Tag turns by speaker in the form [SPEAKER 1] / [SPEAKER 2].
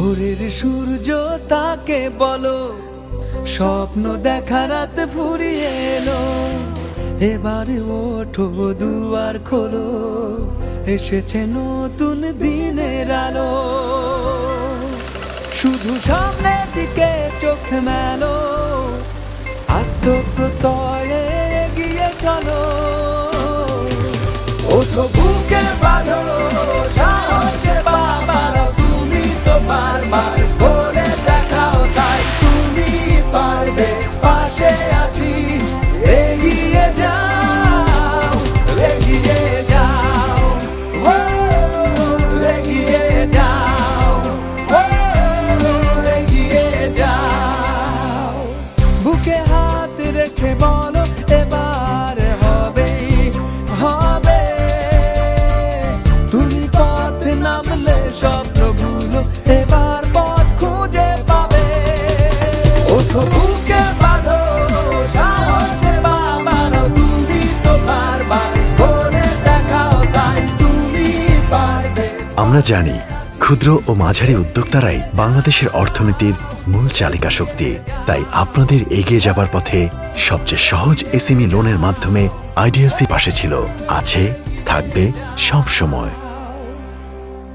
[SPEAKER 1] ভোরের সূর্য তাকে বলো, স্বপ্ন দেখা রাত ফুরিয়ে এলো। এবারে ওঠো, দুয়ার খোলো, এসেছে নতুন দিনের আলো। শুধু সামনের দিকে চোখ মেলো, আত্মপ্রত্যয়ে এগিয়ে চলো। ওঠো বুকে বাঁধো নামলে এবার পথ খুঁজে পাবে।
[SPEAKER 2] আমরা জানি, ক্ষুদ্র ও মাঝারি উদ্যোক্তারাই বাংলাদেশের অর্থনীতির মূল চালিকা শক্তি। তাই আপনাদের এগিয়ে যাবার পথে সবচেয়ে সহজ এসএমই লোনের মাধ্যমে আইডিএলসি পাশে ছিল। আছে, থাকবে, সব সময়।